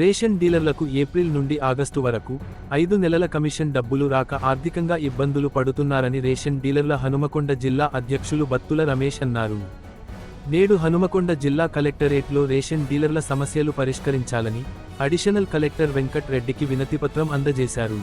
Ration డీలర్లకు April నుండి August వరకు ఐదు నెలల కమిషన్ డబ్బులు రాక ఆర్థికంగా ఇబ్బందులు పడుతున్నారని రేషన్ డీలర్ల హనుమకొండ జిల్లా అధ్యక్షులు బత్తుల రమేష్ అన్నారు. నేడు హనుమకొండ జిల్లా కలెక్టరేట్లో రేషన్ డీలర్ల సమస్యలు పరిష్కరించాలని అడిషనల్ కలెక్టర్ వెంకట్ రెడ్డికి వినతిపత్రం అందజేశారు.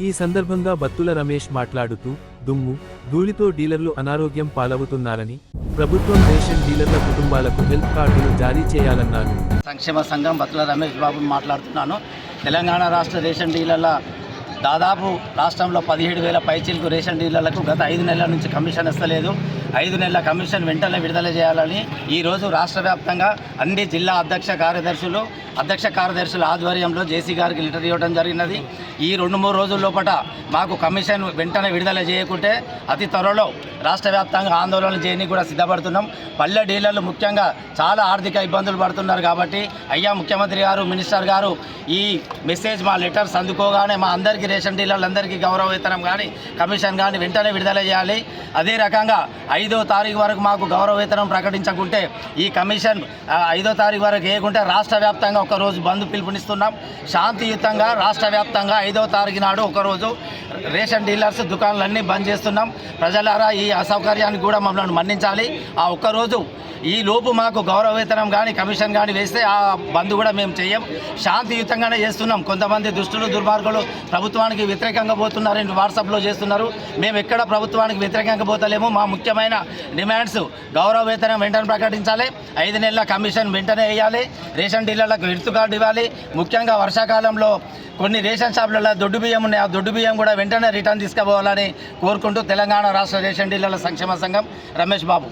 ఈ సందర్భంగా బత్తుల రమేష్ మాట్లాడుతూ దుమ్ము ధూళితో డీలర్లు అనారోగ్యం పాలవుతున్నారని ప్రభుత్వం రేషన్ డీలర్ల కుటుంబాలకు హెల్త్ కార్డులు జారీ చేయాలన్నారు. సంక్షేమ సంఘం బతుల రమేష్ బాబు మాట్లాడుతున్నాను. తెలంగాణ రాష్ట్ర రేషన్ డీలర్ల దాదాపు రాష్ట్రంలో పదిహేడు వేల పైచీలకు రేషన్ డీలర్లకు గత ఐదు నెలల నుంచి కమిషన్ ఇస్తలేదు. ఐదు నెలల కమిషన్ వెంటనే విడుదల చేయాలని ఈరోజు రాష్ట్ర వ్యాప్తంగా అన్ని జిల్లా అధ్యక్ష కార్యదర్శులు అధ్యక్ష కార్యదర్శుల ఆధ్వర్యంలో జేసీ గారికి లెటర్ ఇవ్వడం జరిగినది. ఈ రెండు మూడు రోజుల లోపల మాకు కమిషన్ వెంటనే విడుదల చేయకుంటే అతి త్వరలో రాష్ట్ర వ్యాప్తంగా ఆందోళన చేయని కూడా సిద్ధపడుతున్నాం. పల్లె డీలర్లు ముఖ్యంగా చాలా ఆర్థిక ఇబ్బందులు పడుతున్నారు కాబట్టి అయ్యా ముఖ్యమంత్రి గారు మినిస్టర్ గారు ఈ మెసేజ్ మా లెటర్స్ అందుకోగానే మా అందరికీ రేషన్ డీలర్లందరికీ గౌరవ వేతనం కానీ కమిషన్ కానీ వెంటనే విడుదల చేయాలి. అదే రకంగా ఐదో తారీఖు వరకు మాకు గౌరవ వేతనం ప్రకటించకుంటే ఈ కమిషన్ ఐదో తారీఖు వరకు వేయకుంటే రాష్ట్ర వ్యాప్తంగా ఒకరోజు బంద్ పిలుపునిస్తున్నాం. శాంతియుతంగా రాష్ట్ర వ్యాప్తంగా ఐదో తారీఖు నాడు ఒకరోజు రేషన్ డీలర్స్ దుకాణాలన్నీ బంద్ చేస్తున్నాం. ప్రజలారా ఈ అసౌకర్యాన్ని కూడా మమ్మల్ని మన్నించాలి. ఆ ఒక్కరోజు ఈ లోపు మాకు గౌరవ వేతనం కానీ కమిషన్ కానీ వేస్తే ఆ బంద్ కూడా మేము చేయం. శాంతియుతంగానే చేస్తున్నాం. కొంతమంది దుష్టులు దుర్మార్గులు ప్రభుత్వం ప్రభుత్వానికి వ్యతిరేకంగా పోతున్నారని వాట్సాప్లో చేస్తున్నారు. మేము ఎక్కడ ప్రభుత్వానికి వ్యతిరేకంగా పోతలేము. మా ముఖ్యమైన డిమాండ్స్ గౌరవ వేతనం వెంటనే ప్రకటించాలి. ఐదు నెలల కమిషన్ వెంటనే వేయాలి. రేషన్ డీలర్లకు హెల్త్ కార్డు ఇవ్వాలి. ముఖ్యంగా వర్షాకాలంలో కొన్ని రేషన్ షాపులలో దొడ్డు బియ్యం ఉన్నాయి. ఆ దొడ్డు బియ్యం కూడా వెంటనే రిటర్న్ తీసుకుపోవాలని కోరుకుంటూ తెలంగాణ రాష్ట్ర రేషన్ డీలర్ల సంక్షేమ సంఘం రమేష్ బాబు.